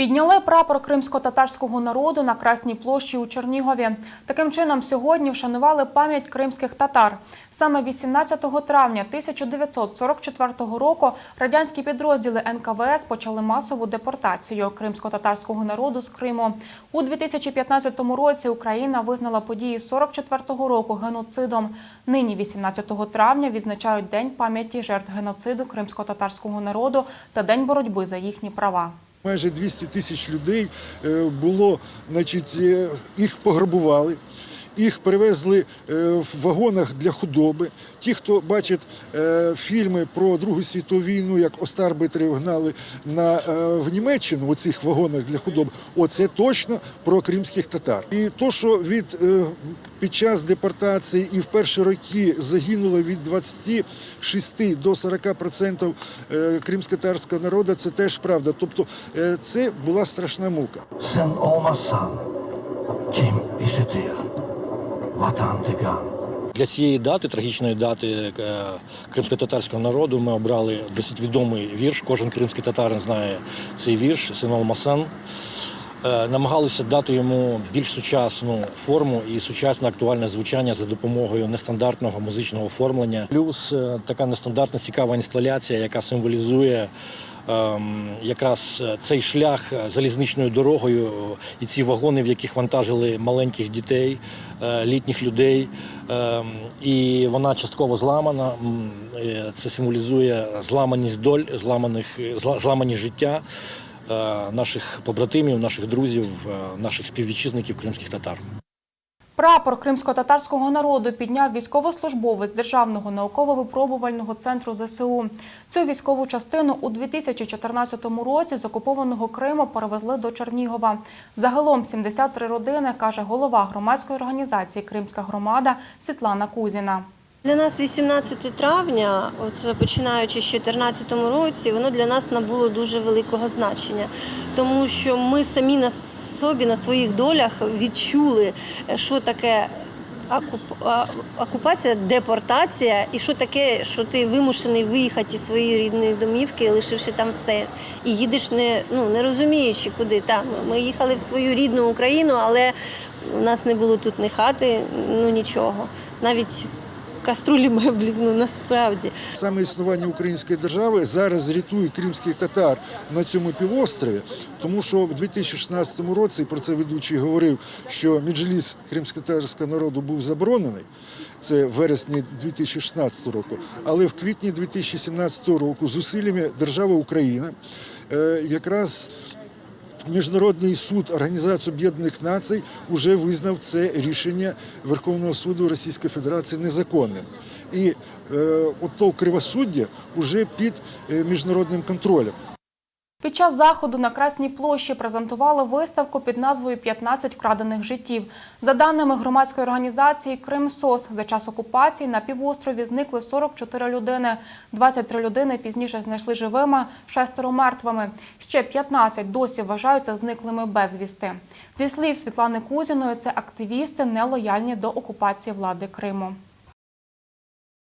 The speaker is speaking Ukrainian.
Підняли прапор кримсько-татарського народу на Красній площі у Чернігові. Таким чином, сьогодні вшанували пам'ять кримських татар. Саме 18 травня 1944 року радянські підрозділи НКВС почали масову депортацію кримсько-татарського народу з Криму. У 2015 році Україна визнала події 44-го року геноцидом. Нині, 18 травня, відзначають День пам'яті жертв геноциду кримсько-татарського народу та День боротьби за їхні права. Майже 200 тисяч людей е, було, значить, е, їх пограбували. Їх перевезли е, в вагонах для худоби. Ті, хто бачить е, фільми про Другу світову війну, як Остарбитерів гнали на, е, в Німеччину у цих вагонах для худоби, оце точно про кримських татар. І то, що від під час депортації і в перші роки загинуло від 26 до 40% е, кримсько-татарського народу, це теж правда. Тобто це була страшна мука. Sen olmazsan kim işitir digan? Для цієї дати, трагічної дати е, кримсько-татарського народу, ми обрали досить відомий вірш. Кожен кримський татарин знає цей вірш Синол Масан. Е, Намагалися дати йому більш сучасну форму і сучасне актуальне звучання за допомогою нестандартного музичного оформлення. Плюс е, така нестандартна цікава інсталяція, яка символізує ем, якраз е, цей шлях залізничною дорогою і ці вагони, в яких вантажили маленьких дітей, літніх людей. Ем, І вона частково зламана. Це символізує зламаність доль, зламаних, зла- зламаність життя наших побратимів, наших друзів, е, наших співвітчизників кримських татар. Прапор кримсько-татарського народу підняв військовослужбовець Державного науково-випробувального центру ЗСУ. Цю військову частину у 2014 році з окупованого Криму перевезли до Чернігова. Загалом 73 родини, каже голова громадської організації Кримська громада Світлана Кузіна. Для нас 18 травня, оце починаючи з 2014 році, воно для нас набуло дуже великого значення, тому що ми самі на собі, на своїх долях відчули, що таке окупація, депортація, і що таке, що ти вимушений виїхати із своєї рідної домівки, лишивши там все. І їдеш не, ну, не розуміючи, куди там. Ми їхали в свою рідну Україну, але у нас не було тут ні хати, ну нічого. Навіть каструлі меблів, ну насправді. Саме існування української держави зараз рятує кримських татар на цьому півострові, тому що в 2016 році про це ведучий говорив, що меджліс кримсько-татарського народу був заборонений. Це в вересні 2016 року. Але в квітні 2017 року зусиллями держави Україна е, якраз Міжнародний суд Організації Об'єднаних Націй вже визнав це рішення Верховного суду Російської Федерації незаконним. І е, от то кривосуддя вже під е, міжнародним контролем. Під час заходу на Красній площі презентували виставку під назвою «15 вкрадених життів. За даними громадської організації «Кримсос», за час окупації на півострові зникли 44 людини. 23 людини пізніше знайшли живими, шестеро мертвими. Ще 15 досі вважаються зниклими безвісти. Зі слів Світлани Кузіної, це активісти нелояльні до окупації влади Криму.